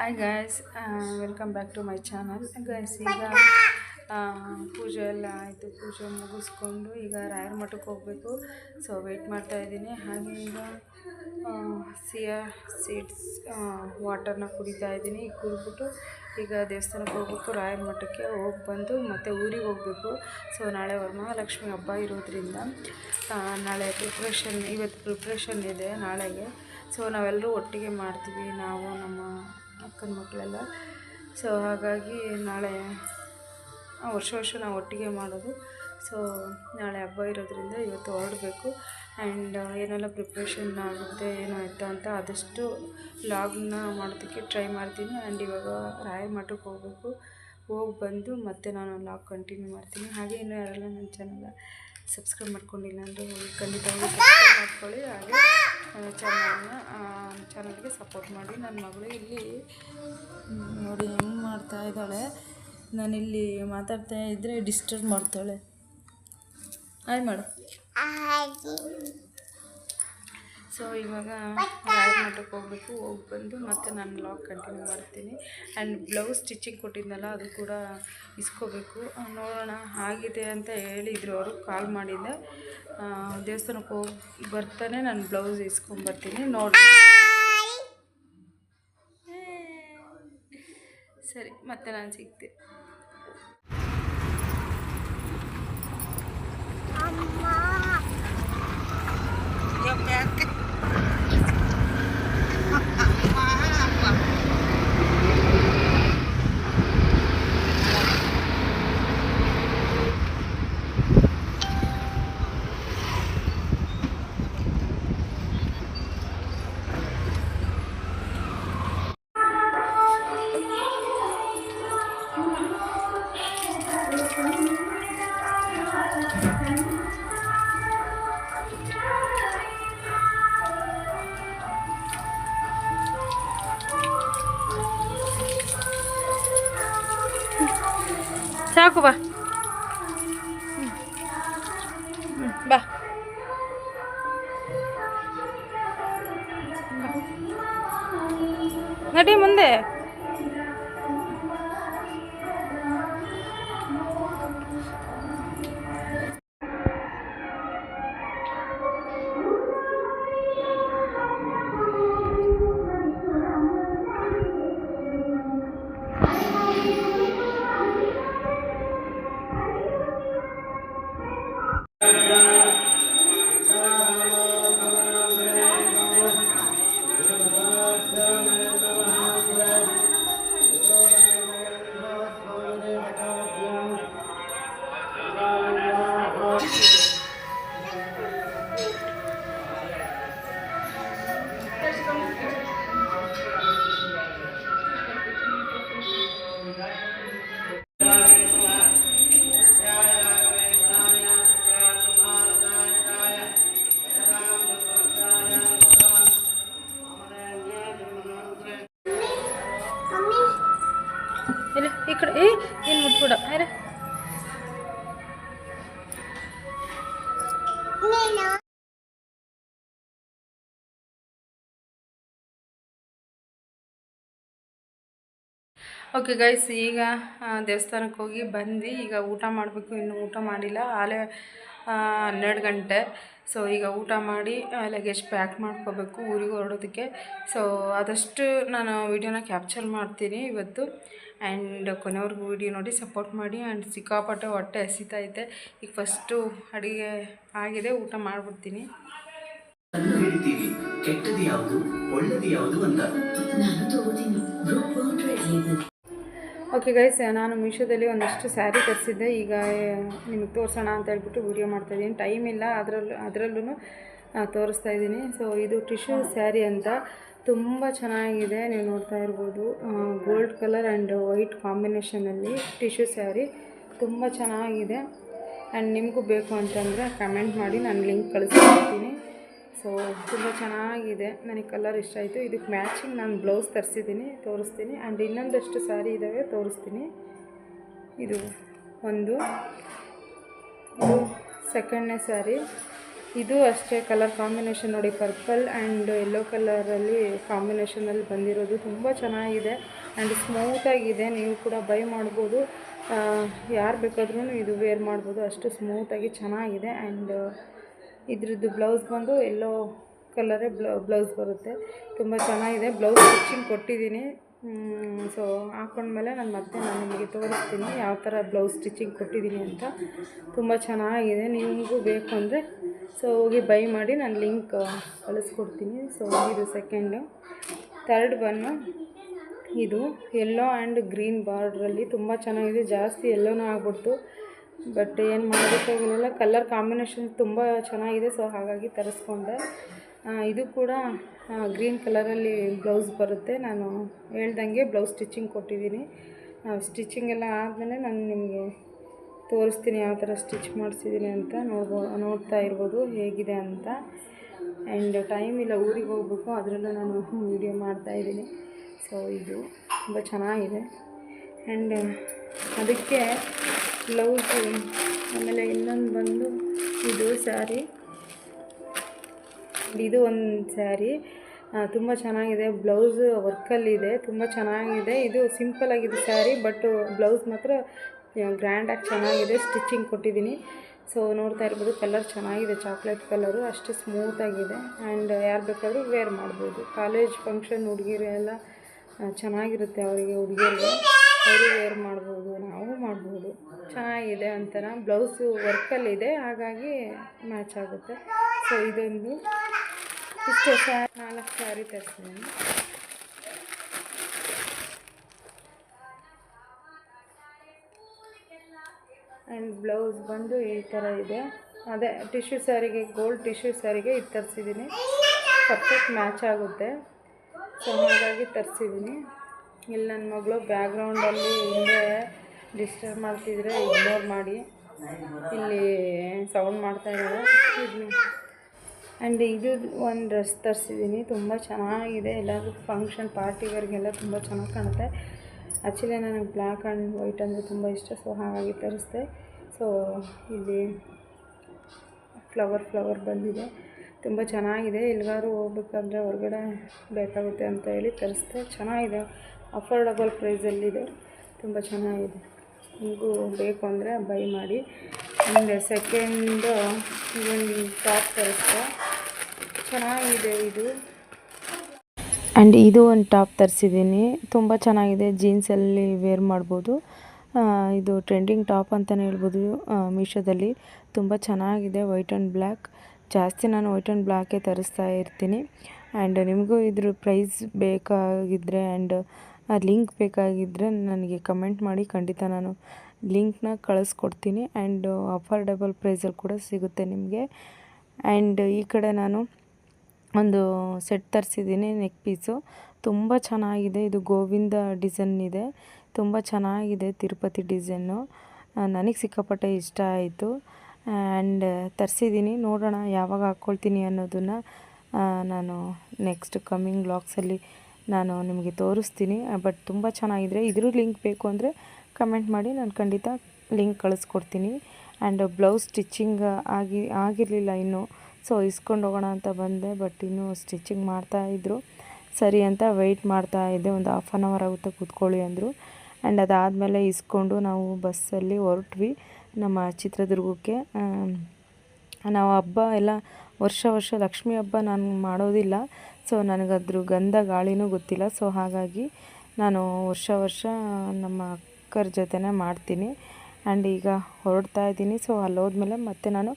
Hi guys welcome back to my channel guys ಈಗ ಪೂಜೆ ಎಲ್ಲ ಆಯಿತು. ಪೂಜೆ ಮುಗಿಸ್ಕೊಂಡು ಈಗ ರಾಯರ ಮಠಕ್ಕೆ ಹೋಗಬೇಕು. ಸೊ ವೆಯ್ಟ್ ಮಾಡ್ತಾ ಇದ್ದೀನಿ. ಹಾಗೆ ಈಗ ಸಿಯಾ ಸೀಡ್ಸ್ ವಾಟರ್ನ ಕುಡಿತಾ ಇದ್ದೀನಿ. ಈಗ ಕುಡಿದ್ಬಿಟ್ಟು ಈಗ ದೇವಸ್ಥಾನಕ್ಕೆ ಹೋಗ್ಬೇಕು ರಾಯರ ಮಠಕ್ಕೆ ಹೋಗಿ ಬಂದು ಮತ್ತು ಊರಿಗೆ ಹೋಗಬೇಕು. ಸೊ ನಾಳೆ ವರಮಹಾಲಕ್ಷ್ಮಿ ಹಬ್ಬ ಇರೋದ್ರಿಂದ ನಾಳೆ ಪ್ರಿಪ್ರೇಷನ್ ಇವತ್ತು ಪ್ರಿಪ್ರೇಷನ್ ಇದೆ ನಾಳೆಗೆ. ಸೊ ನಾವೆಲ್ಲರೂ ಒಟ್ಟಿಗೆ ಮಾಡ್ತೀವಿ. ನಾವು ನಮ್ಮ ಅಕ್ಕನ ಮಕ್ಕಳೆಲ್ಲ. ಸೊ ಹಾಗಾಗಿ ನಾಳೆ ವರ್ಷ ವರ್ಷ ನಾವು ಒಟ್ಟಿಗೆ ಮಾಡೋದು. ಸೊ ನಾಳೆ ಹಬ್ಬ ಇರೋದ್ರಿಂದ ಇವತ್ತು ಹೊರಡಬೇಕು. ಆ್ಯಂಡ್ ಏನೆಲ್ಲ ಪ್ರಿಪ್ರೇಷನ್ ಆಗುತ್ತೆ, ಏನು ಆಯಿತು ಅಂತ ಆದಷ್ಟು ಲಾಗ್ನ ಮಾಡೋದಕ್ಕೆ ಟ್ರೈ ಮಾಡ್ತೀನಿ. ಆ್ಯಂಡ್ ಇವಾಗ ರಾಯಮಠಕ್ಕೆ ಹೋಗಬೇಕು. ಹೋಗಿ ಬಂದು ಮತ್ತೆ ನಾನು ಲಾಗ್ ಕಂಟಿನ್ಯೂ ಮಾಡ್ತೀನಿ. ಹಾಗೆ ಇನ್ನೂ ಯಾರೆಲ್ಲ ನನ್ನ ಚಾನಲ್ ಸಬ್ಸ್ಕ್ರೈಬ್ ಮಾಡ್ಕೊಂಡಿಲ್ಲ ಅಂದರೆ ಖಂಡಿತವಾಗಿ ಸಬ್ಸ್ಕ್ರೈಬ್ ಮಾಡ್ಕೊಳ್ಳಿ ಹಾಗೆ ನನ್ನ ಚಾನಲ್ನ ಚಾನಲ್ಗೆ ಸಪೋರ್ಟ್ ಮಾಡಿ. ನನ್ನ ಮಗಳು ಇಲ್ಲಿ ನೋಡಿ ಹೆಂಗೆ ಮಾಡ್ತಾ ಇದ್ದಾಳೆ. ನಾನಿಲ್ಲಿ ಮಾತಾಡ್ತಾ ಇದ್ದರೆ ಡಿಸ್ಟರ್ಬ್ ಮಾಡ್ತಾಳೆ. ಹಾಯ್ ಮಾಡು ಸೊ ಇವಾಗ ಮಠಕ್ಕೆ ಹೋಗ್ಬೇಕು ಹೋಗಿ ಬಂದು ಮತ್ತೆ ನಾನು ಬ್ಲಾಗ್ ಕಂಟಿನ್ಯೂ ಮಾಡ್ತೀನಿ. ಆ್ಯಂಡ್ ಬ್ಲೌಸ್ ಸ್ಟಿಚಿಂಗ್ ಕೊಟ್ಟಿದ್ನಲ್ಲ ಅದು ಕೂಡ ಇಸ್ಕೋಬೇಕು. ನೋಡೋಣ ಆಗಿದೆ ಅಂತ ಹೇಳಿದರು ಅವರು ಕಾಲ್ ಮಾಡಿದ್ದೆ. ಆ, ದೇವಸ್ಥಾನಕ್ಕೆ ಹೋಗಿ ಬರ್ತಾನೆ ನಾನು ಬ್ಲೌಸ್ ಇಸ್ಕೊಂಬರ್ತೀನಿ ನೋಡಿ ಸರಿ ಮತ್ತೆ ನಾನು ಸಿಗ್ತೀನಿ ಸಾಕು ಬಾ ಹ್ಮ್. ಓಕೆ ಗೈಸ್ ಈಗ ದೇವಸ್ಥಾನಕ್ಕೆ ಹೋಗಿ ಬಂದು ಈಗ ಊಟ ಮಾಡಬೇಕು. ಇನ್ನೂ ಊಟ ಮಾಡಿಲ್ಲ. ಆಲೆ ಹನ್ನೆರಡು ಗಂಟೆ. ಸೊ ಈಗ ಊಟ ಮಾಡಿ ಲಗೇಜ್ ಪ್ಯಾಕ್ ಮಾಡ್ಕೋಬೇಕು ಊರಿಗೆ ಹೊರಡೋದಕ್ಕೆ. ಸೊ ಆದಷ್ಟು ನಾನು ವೀಡಿಯೋನ ಕ್ಯಾಪ್ಚರ್ ಮಾಡ್ತೀನಿ ಇವತ್ತು. ಆ್ಯಂಡ್ ಕೊನೆವರೆಗೂ ವೀಡಿಯೋ ನೋಡಿ ಸಪೋರ್ಟ್ ಮಾಡಿ ಆ್ಯಂಡ್ ಸಿಕ್ಕಾಪಟ್ಟೆ ಹೊಟ್ಟೆ ಹಸಿತೈತೆ ಈಗ ಫಸ್ಟು ಅಡುಗೆ ಆಗಿದೆ ಊಟ ಮಾಡಿಬಿಡ್ತೀನಿ. ಅನ್ನು ಹೇಳ್ತೀವಿ ಕೆಟ್ಟದು ಯಾವುದು ಒಳ್ಳೇದು ಯಾವುದು ಅಂತ. ನಾನು ತಗೋತೀನಿ ಬ್ರೂಕ್ ಬೌಂಡ್ರಿ ಇದೆ. ಓಕೆ ಗೈಸ್ ನಾನು ಮೀಶೋದಲ್ಲಿ ಒಂದಷ್ಟು ಸ್ಯಾರಿ ತರಿಸಿದ್ದೆ. ಈಗ ನಿಮಗೆ ತೋರಿಸೋಣ ಅಂತ ಹೇಳ್ಬಿಟ್ಟು ವೀಡಿಯೋ ಮಾಡ್ತಾಯಿದ್ದೀನಿ ಟೈಮ್ ಇಲ್ಲ ಅದರಲ್ಲೂ ಅದರಲ್ಲೂ ತೋರಿಸ್ತಾ ಇದ್ದೀನಿ. ಸೊ ಇದು ಟಿಶ್ಯೂ ಸ್ಯಾರಿ ಅಂತ. ತುಂಬ ಚೆನ್ನಾಗಿದೆ, ನೀವು ನೋಡ್ತಾ ಇರ್ಬೋದು. ಗೋಲ್ಡ್ ಕಲರ್ ಆ್ಯಂಡ್ ವೈಟ್ ಕಾಂಬಿನೇಷನಲ್ಲಿ ಟಿಶ್ಯೂ ಸ್ಯಾರಿ ತುಂಬ ಚೆನ್ನಾಗಿದೆ. ಆ್ಯಂಡ್ ನಿಮಗೂ ಬೇಕು ಅಂತಂದರೆ ಕಮೆಂಟ್ ಮಾಡಿ, ನಾನು ಲಿಂಕ್ ಕಳಿಸ್ಕೊಡ್ತೀನಿ. ಸೊ ತುಂಬ ಚೆನ್ನಾಗಿದೆ. ನನಗೆ ಕಲರ್ ಇಷ್ಟ ಆಯಿತು. ಇದಕ್ಕೆ ಮ್ಯಾಚಿಂಗ್ ನಾನು ಬ್ಲೌಸ್ ತರಿಸಿದ್ದೀನಿ, ತೋರಿಸ್ತೀನಿ. ಆ್ಯಂಡ್ ಇನ್ನೊಂದಷ್ಟು ಸ್ಯಾರಿ ಇದ್ದಾವೆ ತೋರಿಸ್ತೀನಿ. ಇದು ಒಂದು. ಸೆಕೆಂಡ್ನೇ ಸ್ಯಾರಿ ಇದು ಅಷ್ಟೇ ಕಲರ್ ಕಾಂಬಿನೇಷನ್ ನೋಡಿ ಪರ್ಪಲ್ ಆ್ಯಂಡ್ ಯೆಲ್ಲೋ ಕಲರಲ್ಲಿ ಕಾಂಬಿನೇಷನಲ್ಲಿ ಬಂದಿರೋದು. ತುಂಬ ಚೆನ್ನಾಗಿದೆ ಆ್ಯಂಡ್ ಸ್ಮೂತಾಗಿದೆ ನೀವು ಕೂಡ ಬೈ ಮಾಡ್ಬೋದು. ಯಾರು ಬೇಕಾದ್ರೂ ಇದು ವೇರ್ ಮಾಡ್ಬೋದು. ಅಷ್ಟು ಸ್ಮೂತಾಗಿ ಚೆನ್ನಾಗಿದೆ ಆ್ಯಂಡ್ ಇದ್ರದ್ದು ಬ್ಲೌಸ್ ಬಂದು ಎಲ್ಲೋ ಕಲರೇ ಬ್ಲೌ ಬ್ಲೌಸ್ ಬರುತ್ತೆ. ತುಂಬ ಚೆನ್ನಾಗಿದೆ. ಬ್ಲೌಸ್ ಸ್ಟಿಚಿಂಗ್ ಕೊಟ್ಟಿದ್ದೀನಿ. ಸೊ ಹಾಕೊಂಡ್ಮೇಲೆ ನಾನು ಮತ್ತೆ ನಾನು ನಿಮಗೆ ತೋರಿಸ್ತೀನಿ ಯಾವ ಥರ ಬ್ಲೌಸ್ ಸ್ಟಿಚಿಂಗ್ ಕೊಟ್ಟಿದ್ದೀನಿ ಅಂತ. ತುಂಬ ಚೆನ್ನಾಗಿದೆ. ನಿಮಗೂ ಬೇಕು ಅಂದರೆ ಸೊ ಹೋಗಿ ಬೈ ಮಾಡಿ ನಾನು ಲಿಂಕ್ ಕಳಿಸ್ಕೊಡ್ತೀನಿ. ಸೊ ಇದು ಸೆಕೆಂಡು ಥರ್ಡ್ ಬನ್ನು ಇದು ಎಲ್ಲೋ ಆ್ಯಂಡ್ ಗ್ರೀನ್ ಬಾರ್ಡ್ರಲ್ಲಿ ತುಂಬ ಚೆನ್ನಾಗಿದೆ. ಜಾಸ್ತಿ ಎಲ್ಲೋನೂ ಆಗ್ಬಿಡ್ತು. ಬಟ್ ಏನು ಮಾಡಬೇಕಾಗಿಲ್ಲ ಕಲರ್ ಕಾಂಬಿನೇಷನ್ ತುಂಬ ಚೆನ್ನಾಗಿದೆ. ಸೊ ಹಾಗಾಗಿ ತರಿಸ್ಕೊಂಡೆ. ಇದು ಕೂಡ ಗ್ರೀನ್ ಕಲರಲ್ಲಿ ಬ್ಲೌಸ್ ಬರುತ್ತೆ. ನಾನು ಹೇಳ್ದಂಗೆ ಬ್ಲೌಸ್ ಸ್ಟಿಚಿಂಗ್ ಕೊಟ್ಟಿದ್ದೀನಿ. ಸ್ಟಿಚಿಂಗ್ ಎಲ್ಲ ಆದಮೇಲೆ ನಾನು ನಿಮಗೆ ತೋರಿಸ್ತೀನಿ ಯಾವ ಥರ ಸ್ಟಿಚ್ ಮಾಡಿಸಿದ್ದೀನಿ ಅಂತ ನೋಡ್ಬೋ, ನೋಡ್ತಾ ಇರ್ಬೋದು ಹೇಗಿದೆ ಅಂತ. ಆ್ಯಂಡ್ ಟೈಮ್ ಇಲ್ಲ ಊರಿಗೆ ಹೋಗ್ಬೇಕು, ಅದರಲ್ಲೂ ನಾನು ವೀಡಿಯೋ ಮಾಡ್ತಾಯಿದ್ದೀನಿ ಸೊ, ಇದು ತುಂಬ ಚೆನ್ನಾಗಿದೆ. ಆ್ಯಂಡ್ ಅದಕ್ಕೆ ಬ್ಲೌಸು, ಆಮೇಲೆ ಇನ್ನೊಂದು ಬಂದು ಇದು ಸ್ಯಾರಿ. ಇದು ಒಂದು ಸ್ಯಾರಿ. ತುಂಬ ಚೆನ್ನಾಗಿದೆ. ಬ್ಲೌಸು ವರ್ಕಲ್ಲಿದೆ ತುಂಬ ಚೆನ್ನಾಗಿದೆ. ಇದು ಸಿಂಪಲ್ ಆಗಿದೆ ಸ್ಯಾರಿ, ಬಟ್ ಬ್ಲೌಸ್ ಮಾತ್ರ ಗ್ರ್ಯಾಂಡಾಗಿ ಚೆನ್ನಾಗಿದೆ ಸ್ಟಿಚಿಂಗ್ ಕೊಟ್ಟಿದ್ದೀನಿ. ಸೊ ನೋಡ್ತಾ ಇರ್ಬೋದು ಕಲರ್ ಚೆನ್ನಾಗಿದೆ ಚಾಕ್ಲೇಟ್ ಕಲರು ಅಷ್ಟು ಸ್ಮೂತಾಗಿದೆ ಆ್ಯಂಡ್ ಯಾರು ಬೇಕಾದರೂ ವೇರ್ ಮಾಡ್ಬೋದು. ಕಾಲೇಜ್ ಫಂಕ್ಷನ್ ಹುಡುಗಿರು ಎಲ್ಲ ಚೆನ್ನಾಗಿರುತ್ತೆ ಅವರಿಗೆ ಹುಡುಗಿಯರಿಗೆ ಅವರು ವೇರ್ ಮಾಡ್ಬೋದು, ನಾವು ಮಾಡ್ಬೋದು. ಚೆನ್ನಾಗಿದೆ ಒಂಥರ. ಬ್ಲೌಸು ವರ್ಕಲ್ಲಿದೆ ಹಾಗಾಗಿ ಮ್ಯಾಚ್ ಆಗುತ್ತೆ. ಸೊ ಇದೊಂದು ಇಷ್ಟು ನಾಲ್ಕು ಸ್ಯಾರಿ ತರಿಸಿದ್ದೀನಿ. ಆ್ಯಂಡ್ ಬ್ಲೌಸ್ ಬಂದು ಈ ಥರ ಇದೆ. ಅದೇ ಟಿಶ್ಯೂ ಸ್ಯಾರಿಗೆ ಗೋಲ್ಡ್ ಟಿಶ್ಯೂ ಸ್ಯಾರಿಗೆ ಇದು ತರಿಸಿದ್ದೀನಿ ಪರ್ಫೆಕ್ಟ್ ಮ್ಯಾಚ್ ಆಗುತ್ತೆ. ಸೊ ಹಾಗಾಗಿ ತರಿಸಿದ್ದೀನಿ ಇಲ್ಲಿ ನನ್ನ ಮಗಳು ಬ್ಯಾಕ್ಗ್ರೌಂಡಲ್ಲಿ ಹಿಂದೆ ಡಿಸ್ಟರ್ಬ್ ಮಾಡ್ತಿದ್ರೆ ಇಗ್ನೋರ್ ಮಾಡಿ. ಇಲ್ಲಿ ಸೌಂಡ್ ಮಾಡ್ತಾ ಇದ್ದಾರೆ. ಆ್ಯಂಡ್ ಇದು ಒಂದು ಡ್ರೆಸ್ ತರಿಸಿದ್ದೀನಿ ತುಂಬ ಚೆನ್ನಾಗಿದೆ. ಎಲ್ಲಾದರೂ ಫಂಕ್ಷನ್ ಪಾರ್ಟಿವರೆಗೆಲ್ಲ ತುಂಬ ಚೆನ್ನಾಗಿ ಕಾಣುತ್ತೆ. ಆ್ಯಕ್ಚುಲಿ ನನಗೆ ಬ್ಲ್ಯಾಕ್ ಆ್ಯಂಡ್ ವೈಟ್ ಅಂದರೆ ತುಂಬ ಇಷ್ಟ, ಸೊ ಹಾಗಾಗಿ ತರಿಸ್ದೆ. ಸೊ ಇಲ್ಲಿ ಫ್ಲವರ್ ಫ್ಲವರ್ ಬಂದಿದೆ. ತುಂಬ ಚೆನ್ನಾಗಿದೆ. ಎಲ್ಲಿಗಾದ್ರೂ ಹೋಗ್ಬೇಕಂದ್ರೆ ಹೊರಗಡೆ ಬೇಕಾಗುತ್ತೆ ಅಂತ ಹೇಳಿ ತರಿಸ್ದೆ. ಚೆನ್ನಾಗಿದೆ. ಅಫೋರ್ಡಬಲ್ ಪ್ರೈಸಲ್ಲಿದೆ. ತುಂಬ ಚೆನ್ನಾಗಿದೆ. ನಿಮಗೂ ಬೇಕು ಅಂದರೆ ಬೈ ಮಾಡಿ. ಅಂದರೆ ಸೆಕೆಂಡು ಇವನ್ ಟಾಪ್ ತರಿಸ್ದೆ. ಚೆನ್ನಾಗಿದೆ ಇದು. ಆ್ಯಂಡ್ ಇದು ಒಂದು ಟಾಪ್ ತರಿಸಿದ್ದೀನಿ. ತುಂಬ ಚೆನ್ನಾಗಿದೆ. ಜೀನ್ಸಲ್ಲಿ ವೇರ್ ಮಾಡ್ಬೋದು. ಇದು ಟ್ರೆಂಡಿಂಗ್ ಟಾಪ್ ಅಂತಲೇ ಹೇಳ್ಬೋದು ಮೀಶೋದಲ್ಲಿ. ತುಂಬ ಚೆನ್ನಾಗಿದೆ ವೈಟ್ ಆ್ಯಂಡ್ ಬ್ಲ್ಯಾಕ್ ಜಾಸ್ತಿ ನಾನು ವೈಟ್ ಆ್ಯಂಡ್ ಬ್ಲ್ಯಾಕೇ ತರಿಸ್ತಾ ಇರ್ತೀನಿ. ಆ್ಯಂಡ್ ನಿಮಗೂ ಇದ್ರ ಪ್ರೈಸ್ ಬೇಕಾಗಿದ್ದರೆ ಆ್ಯಂಡ್ ಲಿಂಕ್ ಬೇಕಾಗಿದ್ದರೆ ನನಗೆ ಕಮೆಂಟ್ ಮಾಡಿ. ಖಂಡಿತ ನಾನು ಲಿಂಕ್ನ ಕಳಿಸ್ಕೊಡ್ತೀನಿ. ಆ್ಯಂಡ್ ಅಫೋರ್ಡೆಬಲ್ ಪ್ರೈಸಲ್ಲಿ ಕೂಡ ಸಿಗುತ್ತೆ ನಿಮಗೆ. ಆ್ಯಂಡ್ ಈ ಕಡೆ ನಾನು ಒಂದು ಸೆಟ್ ತರಿಸಿದ್ದೀನಿ ನೆಕ್ ಪೀಸು ತುಂಬ ಚೆನ್ನಾಗಿದೆ, ಇದು ಗೋವಿಂದ ಡಿಸೈನ್ ಇದೆ. ತುಂಬ ಚೆನ್ನಾಗಿದೆ ತಿರುಪತಿ ಡಿಸೈನು. ನನಗೆ ಸಿಕ್ಕಾಪಟ್ಟೆ ಇಷ್ಟ ಆಯಿತು. ಆ್ಯಂಡ್ ತರಿಸಿದ್ದೀನಿ, ನೋಡೋಣ ಯಾವಾಗ ಹಾಕ್ಕೊಳ್ತೀನಿ ಅನ್ನೋದನ್ನು ನಾನು ನೆಕ್ಸ್ಟ್ ಕಮ್ಮಿಂಗ್ ಬ್ಲಾಗ್ಸಲ್ಲಿ ನಾನು ನಿಮಗೆ ತೋರಿಸ್ತೀನಿ. ಬಟ್ ತುಂಬ ಚೆನ್ನಾಗಿದ್ರೆ ಇದ್ರ ಲಿಂಕ್ ಬೇಕು ಅಂದರೆ ಕಮೆಂಟ್ ಮಾಡಿ, ನಾನು ಖಂಡಿತ ಲಿಂಕ್ ಕಳಿಸ್ಕೊಡ್ತೀನಿ. ಆ್ಯಂಡ್ ಬ್ಲೌಸ್ ಸ್ಟಿಚ್ಚಿಂಗ್ ಆಗಿ, ಆಗಿರಲಿಲ್ಲ ಇನ್ನೂ. ಸೊ ಇಸ್ಕೊಂಡು ಹೋಗೋಣ ಅಂತ ಬಂದೆ ಬಟ್ ಇನ್ನೂ ಸ್ಟಿಚಿಂಗ್ ಮಾಡ್ತಾಯಿದ್ರು ಸರಿ ಅಂತ ವೆಯ್ಟ್ ಮಾಡ್ತಾ ಇದ್ದೆ, ಒಂದು ಹಾಫ್ ಆನ್ ಅವರ್ ಆಗುತ್ತೆ ಕೂತ್ಕೊಳ್ಳಿ ಅಂದರು. ಆ್ಯಂಡ್ ಅದಾದಮೇಲೆ ಇಸ್ಕೊಂಡು ನಾವು ಬಸ್ಸಲ್ಲಿ ಹೊರಟ್ವಿ ನಮ್ಮ ಚಿತ್ರದುರ್ಗಕ್ಕೆ. ನಾವು ಹಬ್ಬ ಎಲ್ಲ, ವರ್ಷ ವರ್ಷ ಲಕ್ಷ್ಮೀ ಹಬ್ಬ ನಾನು ಮಾಡೋದಿಲ್ಲ. ಸೊ ನನಗದ್ರ ಗಂಧ ಗಾಳಿನೂ ಗೊತ್ತಿಲ್ಲ. ಸೊ ಹಾಗಾಗಿ ನಾನು ವರ್ಷ ವರ್ಷ ನಮ್ಮ ಅಕ್ಕರ ಜೊತೆನೇ ಮಾಡ್ತೀನಿ. ಆ್ಯಂಡ್ ಈಗ ಹೊರಡ್ತಾ ಇದ್ದೀನಿ. ಸೊ ಅಲ್ಲಿ ಹೋದ್ಮೇಲೆ ಮತ್ತೆ ನಾನು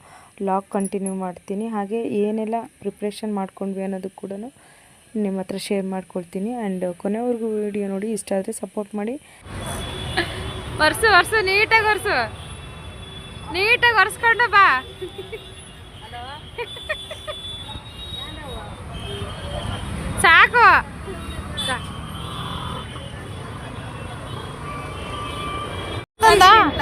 ಲಾಗ್ ಕಂಟಿನ್ಯೂ ಮಾಡ್ತೀನಿ. ಹಾಗೆ ಏನೆಲ್ಲ ಪ್ರಿಪ್ರೇಷನ್ ಮಾಡ್ಕೊಂಡ್ವಿ ಅನ್ನೋದು ಕೂಡ ನಿಮ್ಮ ಹತ್ರ ಶೇರ್ ಮಾಡ್ಕೊಳ್ತೀನಿ. ಆ್ಯಂಡ್ ಕೊನೆವರೆಗೂ ವಿಡಿಯೋ ನೋಡಿ ಇಷ್ಟ ಆದರೆ ಸಪೋರ್ಟ್ ಮಾಡಿ. ಒರ್ಸು ಒರ್ಸು ನೀಟಾಗಿ ವರ್ಷ ನೀಟಾಗಿ ಒರೆಸ್ಕೊಂಡು ಬಾ. ಸಾಕು. Tak.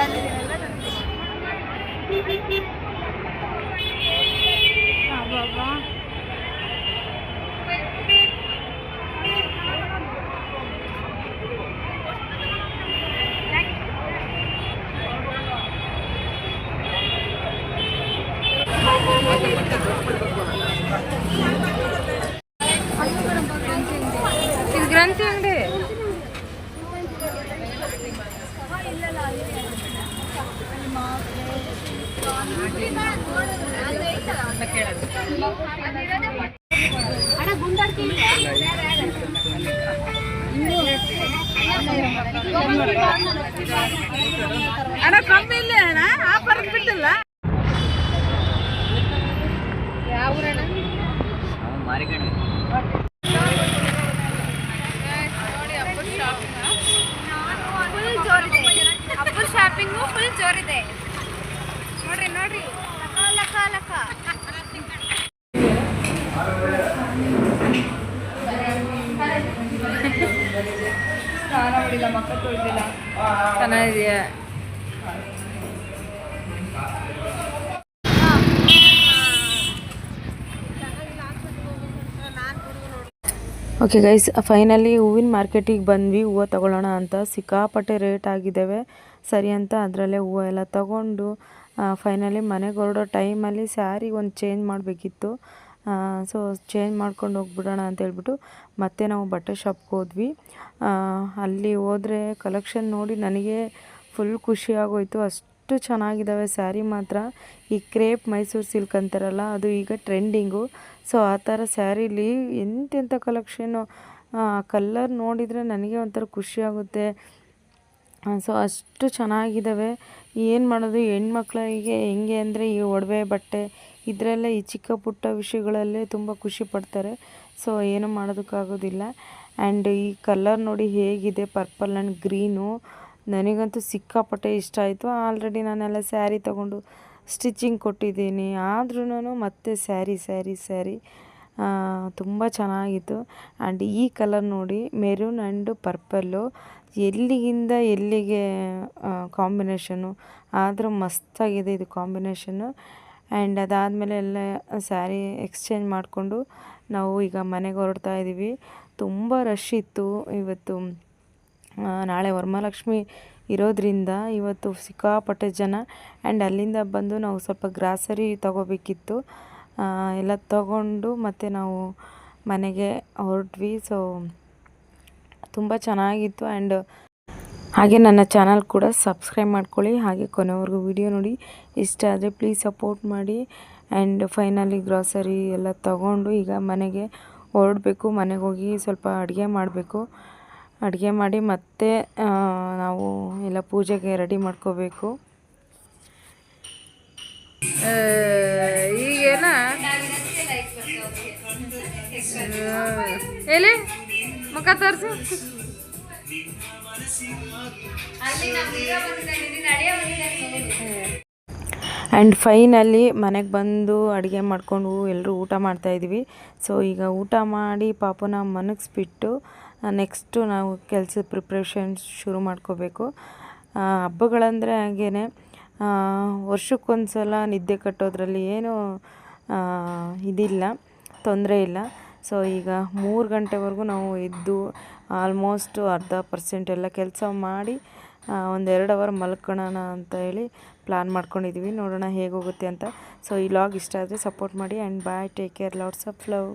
ಅಣ್ಣ, ಕಮ್ಮಿ ಇಲ್ಲ ಅಣ್ಣ. ಆಫರ್ ಬಿಟ್ಟಿಲ್ಲ ಅಪ್ಪು ಶಾಪಿಂಗು ಫುಲ್ ಜೋರಿದೆ ನೋಡ್ರಿ ನೋಡ್ರಿ. ಲಕ ಲಕ ಸ್ನಾನ ತೊಳೆದಿಲ್ಲ ಚೆನ್ನಾಗಿದೆಯಾ? ಓಕೆ ಗೈಸ್ ಫೈನಲಿ ಹೂವಿನ ಮಾರ್ಕೆಟಿಗೆ ಬಂದ್ವಿ. ಹೂವು ತಗೊಳ್ಳೋಣ ಅಂತ ಸಿಕ್ಕಾಪಟ್ಟೆ ರೇಟ್ ಆಗಿದ್ದಾವೆ. ಸರಿ ಅಂತ ಅದರಲ್ಲೇ ಹೂವು ಎಲ್ಲ ತಗೊಂಡು ಫೈನಲಿ ಮನೆಗೆ ಹೊರಡೋ ಟೈಮಲ್ಲಿ ಸ್ಯಾರಿಗೆ ಒಂದು ಚೇಂಜ್ ಮಾಡಬೇಕಿತ್ತು. ಸೊ ಚೇಂಜ್ ಮಾಡ್ಕೊಂಡು ಹೋಗ್ಬಿಡೋಣ ಅಂತ ಹೇಳ್ಬಿಟ್ಟು ಮತ್ತೆ ನಾವು ಬಟ್ಟೆ ಶಾಪ್ಗೆ ಹೋದ್ವಿ. ಅಲ್ಲಿ ಹೋದರೆ ಕಲೆಕ್ಷನ್ ನೋಡಿ ನನಗೆ ಫುಲ್ ಖುಷಿ ಆಗೋಯ್ತು. ಅಷ್ಟು ಚೆನ್ನಾಗಿದ್ದಾವೆ ಸ್ಯಾರಿ ಮಾತ್ರ. ಈ ಕ್ರೇಪ್ ಮೈಸೂರು ಸಿಲ್ಕ್ ಅಂತಾರಲ್ಲ, ಅದು ಈಗ ಟ್ರೆಂಡಿಂಗು ಸೊ ಆ ಥರ ಸ್ಯಾರೀಲಿ ಎಂತೆಂಥ ಕಲೆಕ್ಷನ್ನು ಕಲ್ಲರ್ ನೋಡಿದರೆ ನನಗೆ ಒಂಥರ ಖುಷಿ ಆಗುತ್ತೆ. ಸೊ ಅಷ್ಟು ಚೆನ್ನಾಗಿದ್ದಾವೆ. ಏನು ಮಾಡೋದು? ಹೆಣ್ಮಕ್ಳಿಗೆ ಹೆಂಗೆ ಅಂದರೆ ಈ ಒಡವೆ ಬಟ್ಟೆ ಇದರಲ್ಲೇ ಈ ಚಿಕ್ಕ ಪುಟ್ಟ ವಿಷಯಗಳಲ್ಲೇ ತುಂಬ ಖುಷಿ ಪಡ್ತಾರೆ. ಸೊ ಏನು ಮಾಡೋದಕ್ಕಾಗೋದಿಲ್ಲ. ಆ್ಯಂಡ್ ಈ ಕಲರ್ ನೋಡಿ ಹೇಗಿದೆ ಪರ್ಪಲ್ ಆ್ಯಂಡ್ ಗ್ರೀನು ನನಗಂತೂ ಸಿಕ್ಕಾಪಟ್ಟೆ ಇಷ್ಟ ಆಯಿತು. ಆಲ್ರೆಡಿ ನಾನೆಲ್ಲ ಸ್ಯಾರಿ ತೊಗೊಂಡು ಸ್ಟಿಚಿಂಗ್ ಕೊಟ್ಟಿದ್ದೀನಿ. ಆದ್ರೂ ಮತ್ತೆ ಸ್ಯಾರಿ ಸ್ಯಾರಿ ಸ್ಯಾರಿ ತುಂಬ ಚೆನ್ನಾಗಿತ್ತು. ಆ್ಯಂಡ್ ಈ ಕಲರ್ ನೋಡಿ ಮೆರೂನ್ ಆ್ಯಂಡ್ ಪರ್ಪಲ್ಲು ಎಲ್ಲಿಗಿಂದ ಎಲ್ಲಿಗೆ ಕಾಂಬಿನೇಷನು ಆದರೂ ಮಸ್ತಾಗಿದೆ ಇದು ಕಾಂಬಿನೇಷನ್ನು ಆ್ಯಂಡ್ ಅದಾದಮೇಲೆ ಎಲ್ಲ ಸ್ಯಾರಿ ಎಕ್ಸ್ಚೇಂಜ್ ಮಾಡಿಕೊಂಡು ನಾವು ಈಗ ಮನೆಗೆ ಹೊರಡ್ತಾ ಇದ್ದೀವಿ. ತುಂಬ ರಶ್ ಇತ್ತು. ಇವತ್ತು ನಾಳೆ ವರಮಹಾಲಕ್ಷ್ಮಿ ಇರೋದ್ರಿಂದ ಇವತ್ತು ಸಿಕ್ಕಾಪಟ್ಟೆ ಜನ ಆ್ಯಂಡ್ ಅಲ್ಲಿಂದ ಬಂದು ನಾವು ಸ್ವಲ್ಪ ಗ್ರಾಸರಿ ತಗೋಬೇಕಿತ್ತು. ಎಲ್ಲ ತಗೊಂಡು ಮತ್ತು ನಾವು ಮನೆಗೆ ಹೊರಟ್ವಿ. ಸೊ, ತುಂಬ ಚೆನ್ನಾಗಿತ್ತು ಆ್ಯಂಡ್ ಹಾಗೆ ನನ್ನ ಚಾನಲ್ ಕೂಡ ಸಬ್ಸ್ಕ್ರೈಬ್ ಮಾಡ್ಕೊಳ್ಳಿ. ಹಾಗೆ ಕೊನೆವರೆಗೂ ವಿಡಿಯೋ ನೋಡಿ. ಇಷ್ಟ ಆದರೆ ಪ್ಲೀಸ್ ಸಪೋರ್ಟ್ ಮಾಡಿ. ಆ್ಯಂಡ್ ಫೈನಲಿ ಗ್ರಾಸರಿ ಎಲ್ಲ ತಗೊಂಡು ಈಗ ಮನೆಗೆ ಹೊರಡಬೇಕು. ಮನೆಗೆ ಹೋಗಿ ಸ್ವಲ್ಪ ಅಡುಗೆ ಮಾಡಬೇಕು. ಅಡುಗೆ ಮಾಡಿ ಮತ್ತೆ ನಾವು ಎಲ್ಲ ಪೂಜೆಗೆ ರೆಡಿ ಮಾಡ್ಕೋಬೇಕು. ಈಗೇನ? ಎಲ್ಲಿ? ಮುಖ ತೋರಿಸು. ಆ್ಯಂಡ್ ಫೈನಲ್ಲಿ ಮನೆಗೆ ಬಂದು ಅಡುಗೆ ಮಾಡಿಕೊಂಡು ಎಲ್ಲರೂ ಊಟ ಮಾಡ್ತಾಯಿದ್ವಿ ಸೊ ಈಗ ಊಟ ಮಾಡಿ ಪಾಪನ ಮನಗಿಸ್ಬಿಟ್ಟು ನೆಕ್ಸ್ಟು ನಾವು ಕೆಲಸ ಪ್ರಿಪ್ರೇಷನ್ಸ್ ಶುರು ಮಾಡ್ಕೋಬೇಕು. ಹಬ್ಬಗಳಂದರೆ ಹಾಗೇ ವರ್ಷಕ್ಕೊಂದು ಸಲ ನಿದ್ದೆ ಕಟ್ಟೋದ್ರಲ್ಲಿ ಏನೂ ಇದಿಲ್ಲ, ತೊಂದರೆ ಇಲ್ಲ. ಸೊ ಈಗ ಮೂರು ಗಂಟೆವರೆಗೂ ನಾವು ಎದ್ದು ಆಲ್ಮೋಸ್ಟ್ ಅರ್ಧ ಪರ್ಸೆಂಟ್ ಎಲ್ಲ ಕೆಲಸ ಮಾಡಿ ಒಂದು ಎರಡು ಅವರ್ ಮಲ್ಕೊಳ್ಳೋಣ ಅಂತ ಹೇಳಿ ಪ್ಲ್ಯಾನ್ ಮಾಡ್ಕೊಂಡಿದ್ದೀವಿ ನೋಡೋಣ ಹೇಗೆ ಹೋಗುತ್ತೆ ಅಂತ. ಸೊ ಈ ಲಾಗ್ ಇಷ್ಟ ಆದರೆ ಸಪೋರ್ಟ್ ಮಾಡಿ and bye take care lots of love